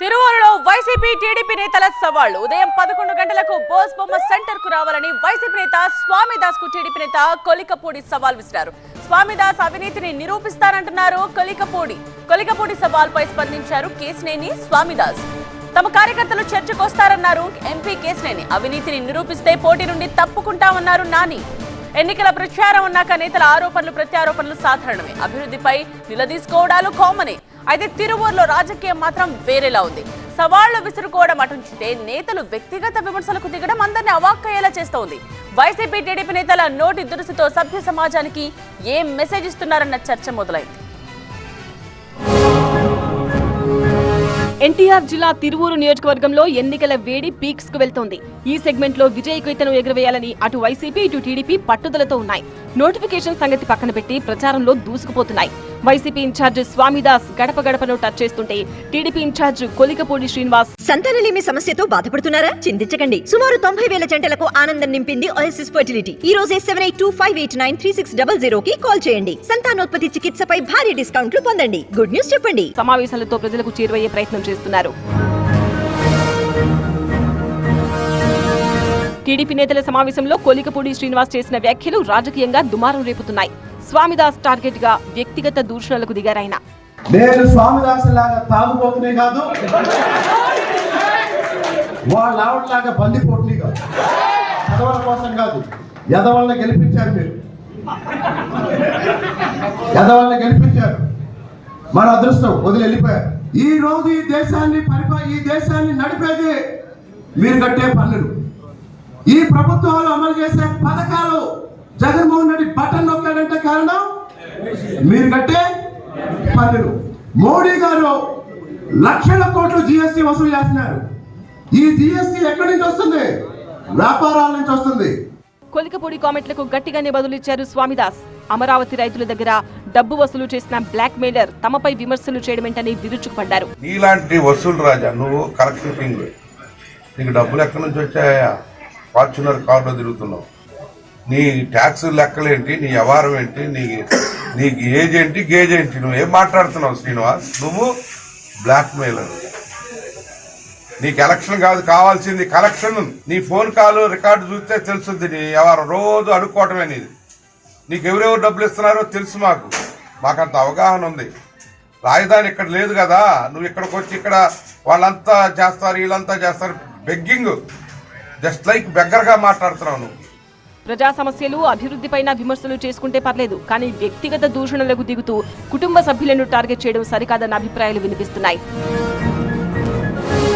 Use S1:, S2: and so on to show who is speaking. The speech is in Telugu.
S1: తిరువూరులో వైసీపీ టీడీపీ నేతల సవాళ్ళు. ఉదయం పదకొండు గంటలకు బోస్ బొమ్మ సెంటర్కు రావాలని వైసీపీ నేత స్వామిదాస్కు టీడీపీ నేత కొలికపూడి సవాల్ విసిరారు. స్వామిదాస్ అవినీతిని నిరూపిస్తారంటున్నారు కొలికపూడి. కొలికపూడి సవాల్పై స్పందించారు కేసినేని స్వామిదాస్. తమ కార్యకర్తలు చర్చకు వస్తారన్నారు ఎంపీ కేసినేని అవినీతిని నిరూపిస్తే పోటీ నుండి తప్పుకుంటామన్నారు నాని. ఎన్నికల ప్రచారం ఉన్నాక నేతల ఆరోపణలు ప్రత్యారోపణలు సాధారణమే. అభివృద్ధిపై నిలదీసుకోవడాలు కామనే. అయితే తిరువూరులో రాజకీయం మాత్రం వేరేలా ఉంది. సవాళ్ళు విసురుకోవడం అటుంచితే నేతలు వ్యక్తిగత విమర్శలకు దిగడం అందరినీ అవాక్కయ్యేలా చేస్తోంది. వైసీపీ టీడీపీ నేతల నోటి దురుసుతో సభ్య సమాజానికి ఏం మెసేజ్ ఇస్తున్నారన్న చర్చ మొదలైంది.
S2: ఎన్టీఆర్ జిల్లా తిరువూరు నియోజకవర్గంలో ఎన్నికల వేడి పీక్స్కు వెళ్తోంది. ఈ సెగ్మెంట్లో విజయ కేతను ఎగురవేయాలని అటు వైసీపీ ఇటు టీడీపీ పట్టుదలతో ఉన్నాయి. నోటిఫికేషన్ సంగతి పక్కన పెట్టి ప్రచారంలో దూసుకుపోతున్నాయి. వైసీపీ ఇన్ఛార్జ్ స్వామిదాస్ గడప గడపను టచ్ చేస్తుంటే టీడీపీ ఇన్ఛార్జ్ కొలికపూడి శ్రీనివాస్
S3: సంతానలేమి సమస్యతో బాధపడుతున్నారా? చింతించకండి. సుమారు తొంభై వేల జంటలకు ఆనందం నింపింది ఓఎస్ఎస్ ఫర్టిలిటీ ఈ రోజే seven eight two five eight nine three six double zero కి కాల్ చేయండి. సంతానోత్పత్తి చికిత్సపై భారీ డిస్కౌంట్లు పొందండి. గుడ్ న్యూస్ చెప్పండి.
S2: సమావేశాలతో ప్రజలకు చేరువయ్యే ప్రయత్నం చేస్తున్నారు. టీడీపీ నేతల సమావేశంలో కొలికపూడి శ్రీనివాస్ చేసిన వ్యాఖ్యలు రాజకీయంగా దుమారం రేపుతున్నాయి. స్వామిదాస్ టార్గెట్గా వ్యక్తిగత దూషణలకు దిగారాయన.
S4: నేను స్వామిదాసు లాగా తాగుబోతునే కాదు వాళ్ళ ఆవిడలాగా బందిపోట్ని కాదు. చదవల కోసం కాదు ఎదవల్ని గెలిపించారు మీరు. ఎదవల్ని గెలిపించారు. మన అదృష్టం వదిలి వెళ్ళిపోయారు. ఈ రోజు ఈ దేశాన్ని పరిపా ఈ దేశాన్ని నడిపేది మీరు కట్టే పన్నులు ఈ ప్రభుత్వాలు అమలు చేసే పథకాలు జగన్మోహన్ రెడ్డి బటన్ మీరు కట్టే పన్నులు మోడీ గారు లక్షల కోట్లు జిఎస్టీ వసూలు చేస్తున్నారు. ఈ జిఎస్టీ ఎక్కడి నుంచి వస్తుంది? వ్యాపారాల నుంచి వస్తుంది.
S2: కొలికపూడి కామెంట్లకు గట్టిగానే బదులిచ్చారు స్వామిదాస్. అమరావతి రైతుల దగ్గర డబ్బు వసూలు చేసిన బ్లాక్ మెయిలర్ తమపై విమర్శలు చేయడమేంటని విరుచుకుపడ్డారు.
S5: నీలాంటి వసూలు రాజా నువ్వు కలెక్షన్ కింగ్ నీకు డబ్బులు ఎక్కడి నుంచి వచ్చాయా? ఫార్చునర్ కార్లో తిరుగుతున్నావు. నీ ట్యాక్స్ లెక్కలేంటి? నీ వ్యవహారం ఏంటి? నీ నీకు ఏజ్ ఏంటి గేజ్ ఏంటి నువ్వు ఏం మాట్లాడుతున్నావు శ్రీనివాస్? నువ్వు బ్లాక్ మెయిలర్ నీకు ఎలక్షన్ కాదు కావాల్సింది కలెక్షన్. నీ ఫోన్ కాల్ రికార్డు చూస్తే తెలుస్తుంది నీ ఎవరు రోజు అడుక్కోవటమే నీది. నీకు ఎవరెవరు డబ్బులు ఇస్తున్నారో తెలుసు మాకు. మాకంత అవగాహన ఉంది. రాజధాని ఇక్కడ లేదు కదా. నువ్వు ఇక్కడికి వచ్చి ఇక్కడ వాళ్ళంతా చేస్తారు వీళ్ళంతా చేస్తారు. బెగ్గింగ్ జస్ట్ లైక్ బెగ్గరగా మాట్లాడుతున్నావు నువ్వు.
S2: ప్రజా సమస్యలు అభివృద్ధిపైన విమర్శలు చేసుకుంటే పర్లేదు కానీ వ్యక్తిగత దూషణలకు దిగుతూ కుటుంబ సభ్యులను టార్గెట్ చేయడం సరికాదన్న అభిప్రాయాలు వినిపిస్తున్నాయి.